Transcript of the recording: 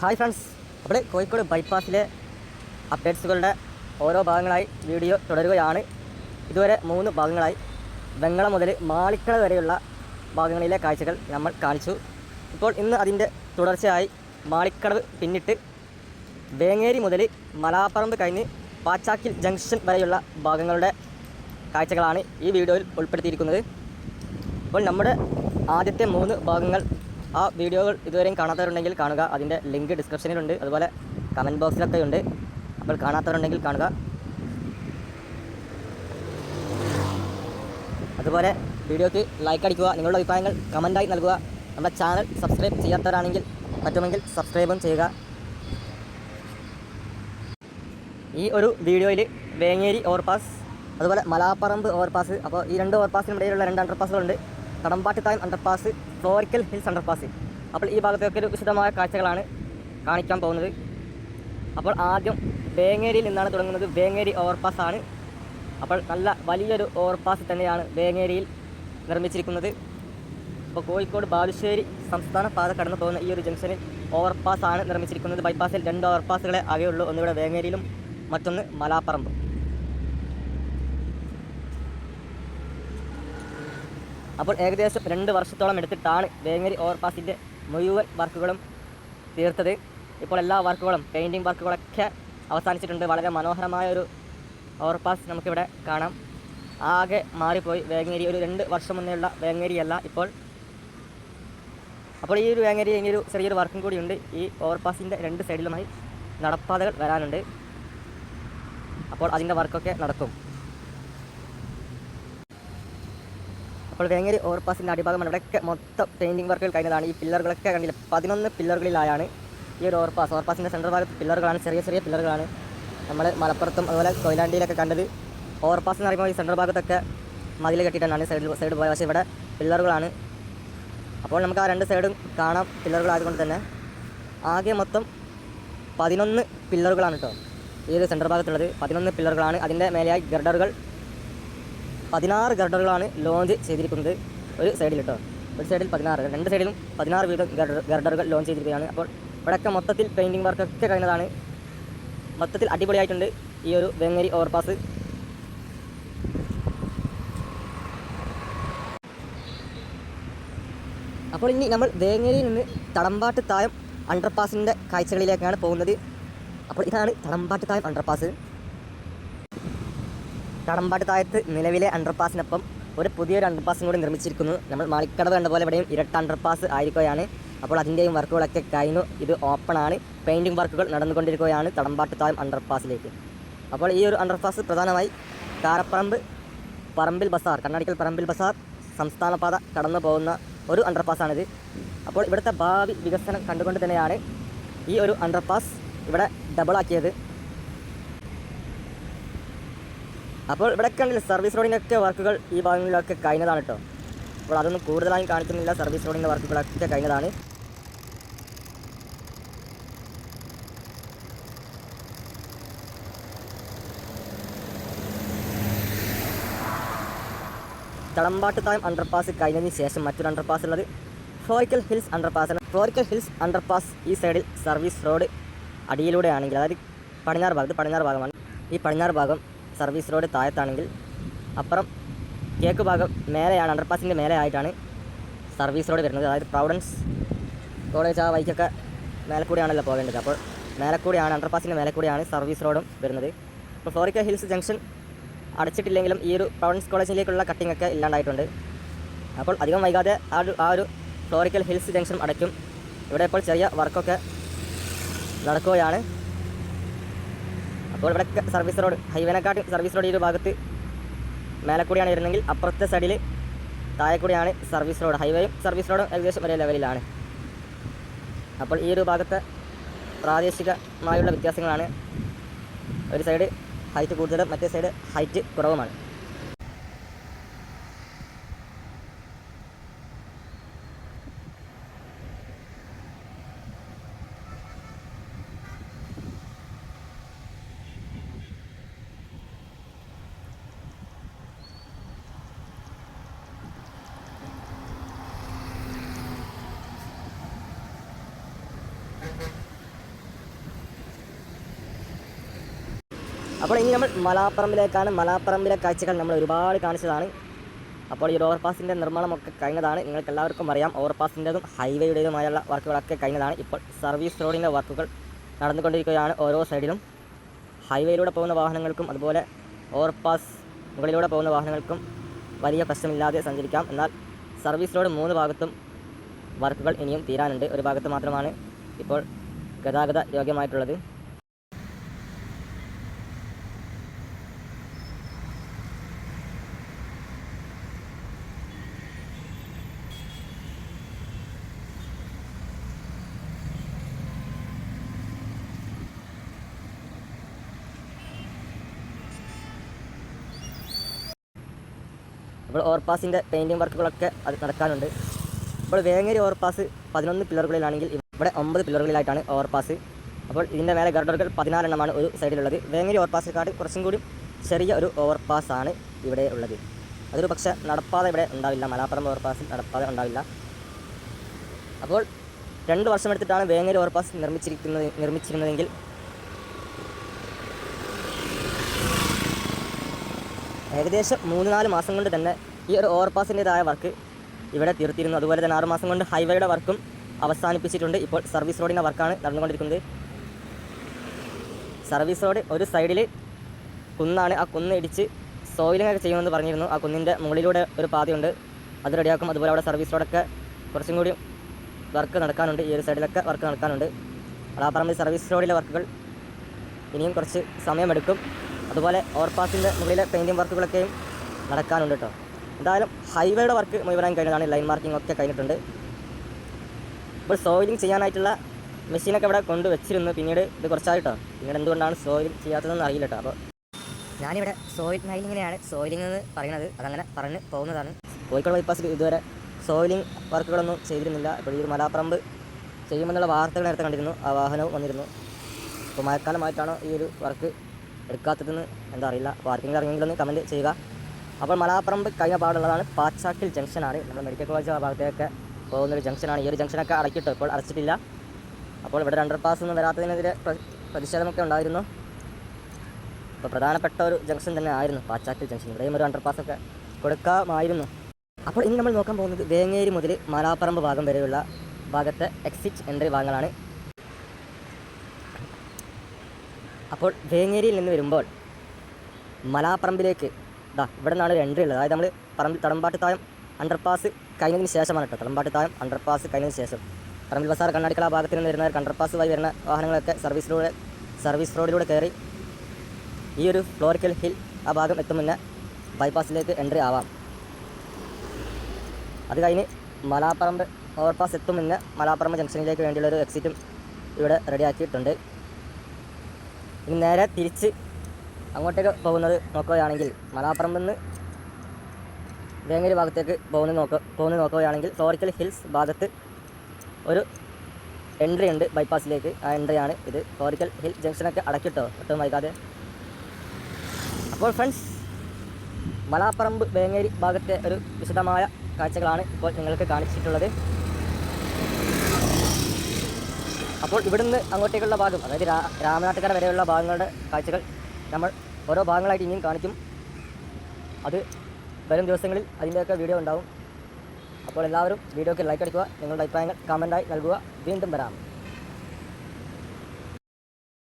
Hi friends അവിടെ കോഴിക്കോട് ബൈപ്പാസിലെ അപ്ഡേറ്റ്സുകളുടെ ഓരോ ഭാഗങ്ങളായി വീഡിയോ തുടരുകയാണ്. ഇതുവരെ മൂന്ന് ഭാഗങ്ങളായി. വെങ്ങള മുതൽ മാളിക്കട വരെയുള്ള ഭാഗങ്ങളിലെ കാഴ്ചകൾ നമ്മൾ കാണിച്ചു. ഇപ്പോൾ ഇന്ന് അതിന്റെ തുടർച്ചയായി മാളിക്കടവ് പിന്നിട്ട് വേങ്ങേരി മുതൽ മലാപ്പറമ്പ് കഴിഞ്ഞ് പാച്ചാക്കിൽ ജംഗ്ഷൻ വരെയുള്ള ഭാഗങ്ങളുടെ കാഴ്ചകളാണ് ഈ വീഡിയോയിൽ ഉൾപ്പെടുത്തിയിരിക്കുന്നത്. അപ്പോൾ നമ്മുടെ ആദ്യത്തെ മൂന്ന് ഭാഗങ്ങൾ ആ വീഡിയോകൾ ഇതുവരെയും കാണാത്തവരുണ്ടെങ്കിൽ കാണുക. അതിന്റെ ലിങ്ക് ഡിസ്ക്രിപ്ഷനിലുണ്ട്. അതുപോലെ കമന്റ് ബോക്സിലൊക്കെ ഉണ്ട്. അപ്പോൾ കാണാത്തവരുണ്ടെങ്കിൽ കാണുക. അതുപോലെ വീഡിയോക്ക് ലൈക്ക് അടിക്കുക നിങ്ങളുടെ അഭിപ്രായങ്ങൾ കമന്റായി നൽകുക. നമ്മുടെ ചാനൽ സബ്സ്ക്രൈബ് ചെയ്യാത്തവരാണെങ്കിൽ പറ്റുമെങ്കിൽ സബ്സ്ക്രൈബും ചെയ്യുക. ഈ ഒരു വീഡിയോയിൽ വേങ്ങേരി ഓവർപാസ് അതുപോലെ മലാപ്പറമ്പ് ഓവർപാസ് അപ്പോൾ ഈ രണ്ട് ഓവർപാസിനും ഇടയിലുള്ള രണ്ട് അണ്ടർപാസുകളുണ്ട് കടമ്പാട്ടിത്തായം അണ്ടർപാസ് ഫ്ലോറിക്കൽ ഹിൽസ് അണ്ടർപാസ് അപ്പോൾ ഈ ഭാഗത്തൊക്കെ ഒരു വിശദമായ കാഴ്ചകളാണ് കാണിക്കാൻ പോകുന്നത്. അപ്പോൾ ആദ്യം വേങ്ങേരിയിൽ നിന്നാണ് തുടങ്ങുന്നത് വേങ്ങേരി ഓവർപാസ് ആണ്. അപ്പോൾ നല്ല വലിയൊരു ഓവർപാസ് തന്നെയാണ് വേങ്ങേരിയിൽ നിർമ്മിച്ചിരിക്കുന്നത്. അപ്പോൾ കോഴിക്കോട് ബാലുശ്ശേരി സംസ്ഥാന പാത കടന്നു പോകുന്ന ഈ ഒരു ജംഗ്ഷനിൽ ഓവർപാസ് ആണ് നിർമ്മിച്ചിരിക്കുന്നത്. ബൈപ്പാസിൽ രണ്ട് ഓവർപാസുകളെ ആകെയുള്ളൂ. ഒന്നിവിടെ വേങ്ങേരിയിലും മറ്റൊന്ന് മലാപ്പറമ്പും. അപ്പോൾ ഏകദേശം രണ്ട് വർഷത്തോളം എടുത്തിട്ടാണ് വേങ്ങേരി ഓവർപാസിന്റെ മുഴുവൻ വർക്കുകളും തീർത്തത്. ഇപ്പോൾ എല്ലാ വർക്കുകളും പെയിന്റിങ് വർക്കുകളൊക്കെ അവസാനിച്ചിട്ടുണ്ട്. വളരെ മനോഹരമായ ഒരു ഓവർപാസ് നമുക്കിവിടെ കാണാം. ആകെ മാറിപ്പോയി വേങ്ങേരി. ഒരു രണ്ട് വർഷം മുന്നേയുള്ള വേങ്ങേരിയല്ല ഇപ്പോൾ. അപ്പോൾ ഈ ഒരു വേങ്ങേരി ഇനിയൊരു ചെറിയൊരു വർക്കും കൂടിയുണ്ട്. ഈ ഓവർപാസിന്റെ രണ്ട് സൈഡിലുമായി നടപ്പാതകൾ വരാനുണ്ട്. അപ്പോൾ അതിന്റെ വർക്കൊക്കെ നടക്കും. അപ്പോൾ വേങ്ങേരി ഓവർപാസിന്റെ അടിഭാഗമാണ്. ഇവിടെയൊക്കെ മൊത്തം പെയിന്റിങ് വർക്കുകൾ കഴിഞ്ഞതാണ്. ഈ പില്ലറുകളൊക്കെ കണ്ടില്ല? പതിനൊന്ന് പില്ലറുകളിലായാണ് ഈ ഒരു ഓവർപാസ്. ഓവർപാസിന്റെ സെൻട്രൽ ഭാഗത്ത് പില്ലറുകളാണ് ചെറിയ ചെറിയ പില്ലറുകളാണ് നമ്മൾ മലപ്പുറത്തും അതുപോലെ കൊയിലാണ്ടിയിലൊക്കെ കണ്ടത്. ഓവർപാസ് എന്ന് പറയുമ്പോൾ ഈ സെൻട്രൽ ഭാഗത്തൊക്കെ മതിൽ കെട്ടിയിട്ടാണ് സൈഡിൽ സൈഡ് പോയത്. പക്ഷേ ഇവിടെ പില്ലറുകളാണ്. അപ്പോൾ നമുക്ക് ആ രണ്ട് സൈഡും കാണാം. പില്ലറുകളായതുകൊണ്ട് തന്നെ ആകെ മൊത്തം പതിനൊന്ന് പില്ലറുകളാണ് കേട്ടോ. ഈ ഒരു സെൻട്രൽ ഭാഗത്തുള്ളത്. പതിനൊന്ന് പില്ലറുകളാണ്. അതിന്റെ മേലെയായി ഗർഡറുകൾ പതിനാറ് ഗർഡറുകളാണ് ലോഞ്ച് ചെയ്തിരിക്കുന്നത്. ഒരു സൈഡിൽ കേട്ടോ ഒരു സൈഡിൽ പതിനാറ്. രണ്ട് സൈഡിലും പതിനാറ് വീതം ഗർഡറുകൾ ലോഞ്ച് ചെയ്തിരിക്കുകയാണ്. അപ്പോൾ ഇവിടെയൊക്കെ മൊത്തത്തിൽ പെയിന്റിങ് വർക്കൊക്കെ കഴിഞ്ഞതാണ്. മൊത്തത്തിൽ അടിപൊളിയായിട്ടുണ്ട് ഈ ഒരു വെങ്ങേരി ഓവർപാസ് അപ്പോൾ ഇനി നമ്മൾ വേങ്ങേരിയിൽ നിന്ന് തളമ്പാട്ട് താഴം അണ്ടർപാസിന്റെ കാഴ്ചകളിലേക്കാണ് പോകുന്നത്. അപ്പോൾ ഇതാണ് തടമ്പാട്ട് താഴം അണ്ടർപാസ് കടമ്പാട്ട് താഴത്ത് നിലവിലെ അണ്ടർപാസിനൊപ്പം ഒരു പുതിയൊരു അണ്ടർപാസും കൂടി നിർമ്മിച്ചിരിക്കുന്നു. നമ്മൾ മാളിക്കടവ് കണ്ട പോലെ ഇവിടെയും ഇരട്ട അണ്ടർപാസ് ആയിരിക്കുകയാണ്. അപ്പോൾ അതിന്റെയും വർക്കുകളൊക്കെ കഴിഞ്ഞു. ഇത് ഓപ്പൺ ആണ്. പെയിന്റിംഗ് വർക്കുകൾ നടന്നുകൊണ്ടിരിക്കുകയാണ് തടമ്പാട്ട് താഴം അണ്ടർപാസിലേക്ക് അപ്പോൾ ഈ ഒരു അണ്ടർപാസ് പ്രധാനമായി കാരപ്പറമ്പ് പറമ്പിൽ ബസാർ കണ്ണാടിക്കൽ പറമ്പിൽ ബസാർ സംസ്ഥാന പാത കടന്നു പോകുന്ന ഒരു അണ്ടർപാസാണിത് അപ്പോൾ ഇവിടുത്തെ ഭാവി വികസനം കണ്ടുകൊണ്ട് തന്നെയാണ് ഈ ഒരു അണ്ടർപാസ് ഇവിടെ ഡബിളാക്കിയത് അപ്പോൾ ഇവിടെ കണ്ടില്ല സർവീസ് റോഡിന്റെ ഒക്കെ വർക്കുകൾ ഈ ഭാഗങ്ങളിലൊക്കെ കഴിഞ്ഞതാണ് കേട്ടോ അപ്പോൾ അതൊന്നും കൂടുതലായും കാണിക്കുന്നില്ല സർവീസ് റോഡിന്റെ വർക്കുകളൊക്കെ കഴിഞ്ഞതാണ്. തളമ്പാട്ട് തായം അണ്ടർപാസ് കഴിഞ്ഞതിന് ശേഷം മറ്റൊരു അണ്ടർപാസ് ഉള്ളത് ഫ്ലോറിക്കൽ ഹിൽസ് അണ്ടർപാസ് ആണ്. ഫ്ലോറിക്കൽ ഹിൽസ് അണ്ടർപാസ് ഈ സൈഡിൽ സർവീസ് റോഡ് അടിയിലൂടെയാണെങ്കിൽ അതായത് പടിഞ്ഞാറ് ഭാഗത്ത് പടിഞ്ഞാറ് ഭാഗമാണ്. ഈ പടിഞ്ഞാറ് ഭാഗം സർവീസ് റോഡ് താഴത്താണെങ്കിൽ അപ്പുറം കേക്ക് ഭാഗം മേലെയാണ് അണ്ടർപാസിന്റെ മേലെ ആയിട്ടാണ് സർവീസ് റോഡ് വരുന്നത്. അതായത് പ്രൗഡൻസ് കോളേജ് ആ വൈക്കൊക്കെ മേലെ കൂടിയാണല്ലോ പോകേണ്ടത്. അപ്പോൾ മേലെ കൂടിയാണ് അണ്ടർപാസിന്റെ മേലെ കൂടിയാണ് സർവീസ് റോഡും വരുന്നത്. അപ്പോൾ ഫ്ലോറിക്ക ഹിൽസ് ജംഗ്ഷൻ അടച്ചിട്ടില്ലെങ്കിലും ഈ ഒരു പ്രൗഡൻസ് കോളേജിലേക്കുള്ള കട്ടിംഗ് ഒക്കെ ഇല്ലാണ്ടായിട്ടുണ്ട്. അപ്പോൾ അധികം വൈകാതെ ആ ഒരു ആ ഒരു ഫ്ലോറിക്കൽ ഹിൽസ് ജംഗ്ഷൻ അടയ്ക്കും. ഇവിടെ ഇപ്പോൾ ചെറിയ വർക്കൊക്കെ നടക്കുകയാണ്. അപ്പോൾ ഇവിടെ സർവീസ് റോഡ് ഹൈവേനെക്കാട്ടും സർവീസ് റോഡ് ഈ ഒരു ഭാഗത്ത് മേലക്കൂടിയാണ് വരുന്നതെങ്കിൽ അപ്പുറത്തെ സൈഡിൽ താഴെക്കൂടിയാണ് സർവീസ് റോഡ് ഹൈവേയും സർവീസ് റോഡും ഏകദേശം ഒരേ ലെവലിലാണ് അപ്പോൾ ഈ ഒരു ഭാഗത്തെ പ്രാദേശികമായുള്ള വ്യത്യാസങ്ങളാണ്. ഒരു സൈഡ് ഹൈറ്റ് കൂടുതലും മറ്റേ സൈഡ് ഹൈറ്റ് കുറവുമാണ്. അപ്പോൾ ഇനി നമ്മൾ മലാപ്പറമ്പിലേക്കാണ്. മലാപ്പറമ്പിലെ കാഴ്ചകൾ നമ്മൾ ഒരുപാട് കാണിച്ചതാണ്. അപ്പോൾ ഈ ഓവർപാസിന്റെ നിർമ്മാണമൊക്കെ കഴിഞ്ഞതാണ്. നിങ്ങൾക്ക് എല്ലാവർക്കും അറിയാം. ഓവർപാസിന്റെതും ഹൈവേയുടേതുമായുള്ള വർക്കുകളൊക്കെ കഴിഞ്ഞതാണ്. ഇപ്പോൾ സർവീസ് റോഡിന്റെ വർക്കുകൾ നടന്നുകൊണ്ടിരിക്കുകയാണ് ഓരോ സൈഡിലും ഹൈവേയിലൂടെ പോകുന്ന വാഹനങ്ങൾക്കും അതുപോലെ ഓവർപാസ് മുകളിലൂടെ പോകുന്ന വാഹനങ്ങൾക്കും വലിയ പ്രശ്നമില്ലാതെ സഞ്ചരിക്കാം. എന്നാൽ സർവീസ് റോഡ് മൂന്ന് ഭാഗത്തും വർക്കുകൾ ഇനിയും തീരാനുണ്ട്. ഒരു ഭാഗത്ത് മാത്രമാണ് ഇപ്പോൾ ഗതാഗത യോഗ്യമായിട്ടുള്ളത്. ഇപ്പോൾ ഓവർപാസിന്റെ പെയിന്റിങ് വർക്കുകളൊക്കെ അത് നടക്കാനുണ്ട്. ഇപ്പോൾ വേങ്ങേരി ഓവർപാസ് പതിനൊന്ന് പില്ലറുകളിലാണെങ്കിൽ ഇവിടെ ഒമ്പത് പില്ലറുകളിലായിട്ടാണ് ഓവർപാസ് അപ്പോൾ ഇതിന്റെ മേലെ ഗർഡറുകൾ പതിനാലെണ്ണമാണ് ഒരു സൈഡിലുള്ളത്. വേങ്ങേരി ഓവർപാസിനെക്കാട് കുറച്ചും കൂടി ചെറിയ ഒരു ഓവർപാസ് ആണ് ഇവിടെ ഉള്ളത്. അതൊരു പക്ഷേ നടപ്പാതെ ഇവിടെ ഉണ്ടാവില്ല. മലാപ്പുറം ഓവർപാസിൽ നടപ്പാതെ ഉണ്ടാവില്ല. അപ്പോൾ രണ്ട് വർഷം എടുത്തിട്ടാണ് വേങ്ങേരി ഓവർപാസ് നിർമ്മിച്ചിരിക്കുന്നത് നിർമ്മിച്ചിരുന്നതെങ്കിൽ ഏകദേശം മൂന്ന് നാല് മാസം കൊണ്ട് തന്നെ ഈ ഒരു ഓവർപാസിന്റെതായ വർക്ക് ഇവിടെ തീർത്തിരുന്നു. അതുപോലെ തന്നെ ആറുമാസം കൊണ്ട് ഹൈവേയുടെ വർക്കും അവസാനിപ്പിച്ചിട്ടുണ്ട്. ഇപ്പോൾ സർവീസ് റോഡിന്റെ വർക്കാണ് നടന്നുകൊണ്ടിരിക്കുന്നത്. സർവീസ് റോഡ് ഒരു സൈഡിൽ കുന്നാണ്. ആ കുന്ന് ഇടിച്ച് സോയിലിംഗ് ഒക്കെ ചെയ്യുമെന്ന് പറഞ്ഞിരുന്നു. ആ കുന്നിന്റെ മുകളിലൂടെ ഒരു പാതയുണ്ട്. അത് റെഡിയാക്കും. അതുപോലെ അവിടെ സർവീസ് റോഡൊക്കെ കുറച്ചും കൂടി വർക്ക് നടക്കാനുണ്ട്. ഈ ഒരു സൈഡിലൊക്കെ വർക്ക് നടക്കാനുണ്ട്. അളാപ്പറമ്പിൽ സർവീസ് റോഡിലെ വർക്കുകൾ ഇനിയും കുറച്ച് സമയമെടുക്കും. അതുപോലെ ഓവർപാസിന്റെ മുകളിലെ പെയിന്റിങ് വർക്കുകളൊക്കെയും നടക്കാനുണ്ട് കേട്ടോ. എന്തായാലും ഹൈവേയുടെ വർക്ക് മുഴുവനായി കഴിഞ്ഞതാണ്. ലൈൻ മാർക്കിംഗ് ഒക്കെ കഴിഞ്ഞിട്ടുണ്ട്. ഇപ്പോൾ സോയിലിംഗ് ചെയ്യാനായിട്ടുള്ള മെഷീനൊക്കെ ഇവിടെ കൊണ്ടുവച്ചിരുന്നു. പിന്നീട് ഇത് കുറച്ചായിട്ടോ. പിന്നീട് എന്തുകൊണ്ടാണ് സോയിലിംഗ് ചെയ്യാത്തതെന്ന് അറിയില്ല കേട്ടോ. അപ്പോൾ ഞാനിവിടെ സോയിൽ മൈലിങ്ങിനെയാണ് സോയിലിംഗ് എന്ന് പറയുന്നത്. അതങ്ങനെ പറഞ്ഞ് പോകുന്നതാണ്. കോഴിക്കോട് ബൈപ്പാസിൽ ഇതുവരെ സോയിലിംഗ് വർക്കുകളൊന്നും ചെയ്തിരുന്നില്ല. ഇപ്പോൾ ഈ ഒരു മലാപ്പറമ്പ് ചെയ്യുമെന്നുള്ള വാർത്തകൾ നേരത്തെ കണ്ടിരുന്നു. ആ വാഹനവും വന്നിരുന്നു. അപ്പോൾ മഴക്കാലമായിട്ടാണോ ഈ ഒരു വർക്ക് എടുക്കാത്തതെന്ന് എന്താ അറിയില്ല. അപ്പോൾ അറിയെങ്കിലൊന്ന് കമന്റ് ചെയ്യുക. അപ്പോൾ മലാപ്പറമ്പ് കഴിഞ്ഞ പാടുള്ളതാണ് പാച്ചാക്കിൽ ജംഗ്ഷനാണ്. നമ്മൾ മെഡിക്കൽ കോളേജ് ആ ഭാഗത്തേക്ക് പോകുന്നൊരു ജംഗ്ഷനാണ്. ഈ ഒരു ജംഗ്ഷനൊക്കെ അടക്കിയിട്ട് ഇപ്പോൾ അടച്ചിട്ടില്ല. അപ്പോൾ ഇവിടെ അണ്ടർ പാസ് ഒന്നും വരാത്തതിനെതിരെ പ്ര- പ്രതിഷേധമൊക്കെ ഉണ്ടായിരുന്നു. അപ്പോൾ പ്രധാനപ്പെട്ട ഒരു ജംഗ്ഷൻ തന്നെ ആയിരുന്നു പാച്ചാക്കിൽ ജംഗ്ഷൻ. ഇവിടെയും ഒരു അണ്ടർ ഒക്കെ കൊടുക്കാമായിരുന്നു. അപ്പോൾ ഇനി നമ്മൾ നോക്കാൻ പോകുന്നത് വേങ്ങേരി മുതൽ മലാപ്പറമ്പ് ഭാഗം വരെയുള്ള ഭാഗത്തെ എക്സിറ്റ് എൻട്രി ഭാഗങ്ങളാണ്. അപ്പോൾ വേങ്ങേരിയിൽ നിന്ന് വരുമ്പോൾ മലാപ്പറമ്പിലേക്ക് ഇതാ ഇവിടെ നിന്നാണ് ഒരു എൻട്രി ഉള്ളത്. അതായത് നമ്മൾ പറമ്പിൽ തടമ്പാട്ടുതായം അണ്ടർപാസ് കഴിഞ്ഞതിന് ശേഷമാണ് കേട്ടോ. തടമ്പാട്ട് തടമ്പാട്ടുതായം അണ്ടർപാസ് കഴിഞ്ഞതിന് ശേഷം. പറമ്പിൽ ബസാർ കണ്ണാടിക്കള ഭാഗത്തിൽ ഭാഗത്ത് നിന്ന് വരുന്നവർക്ക് അണ്ടർപാസ് വഴി വരുന്ന വാഹനങ്ങളൊക്കെ സർവീസിലൂടെ സർവീസ് റോഡിലൂടെ കയറി ഈ ഒരു ഫ്ലോറിക്കൽ ഹിൽ ആ ഭാഗം എത്തും മുന്നേ ബൈപ്പാസിലേക്ക് എൻട്രി ആവാം. അത് കഴിഞ്ഞ് മലാപ്പറമ്പ് ഓവർപാസ് എത്തും മുന്നേ മലാപ്പറമ്പ് ജംഗ്ഷനിലേക്ക് വേണ്ടിയുള്ള ഒരു എക്സിറ്റും ഇവിടെ റെഡിയാക്കിയിട്ടുണ്ട് ഇനി നേരെ തിരിച്ച് അങ്ങോട്ടേക്ക് പോകുന്നത് നോക്കുകയാണെങ്കിൽ മലാപ്പറമ്പിൽ നിന്ന് വേങ്ങര ഭാഗത്തേക്ക് പോകുന്ന നോക്ക പോകുന്നത് നോക്കുകയാണെങ്കിൽ ഫ്ലോറിക്കൽ ഹിൽസ് ഭാഗത്ത് ഒരു എൻട്രി ഉണ്ട് ബൈപ്പാസിലേക്ക് ആ എൻട്രിയാണ് ഇത്. ഫ്ലോറിക്കൽ ഹിൽ ജംഗ്ഷനൊക്കെ അടക്കിട്ടോ ഒട്ടും വൈകാതെ. അപ്പോൾ ഫ്രണ്ട്സ് മലാപ്പറമ്പ് വേങ്ങേരി ഭാഗത്തെ ഒരു വിശദമായ കാഴ്ചകളാണ് ഇപ്പോൾ നിങ്ങൾക്ക് കാണിച്ചിട്ടുള്ളത്. അപ്പോൾ ഇവിടുന്ന് അങ്ങോട്ടേക്കുള്ള ഭാഗം അതായത് രാമനാട്ടുകര വരെയുള്ള ഭാഗങ്ങളുടെ കാഴ്ചകൾ നമ്മൾ ഓരോ ഭാഗങ്ങളായിട്ട് ഇനിയും കാണിക്കും. അത് വരും ദിവസങ്ങളിൽ അതിന്റെയൊക്കെ വീഡിയോ ഉണ്ടാവും. അപ്പോൾ എല്ലാവരും വീഡിയോക്ക് ലൈക്ക് അടിക്കുക നിങ്ങളുടെ അഭിപ്രായങ്ങൾ കമന്റായി നൽകുക. വീണ്ടും വരാം.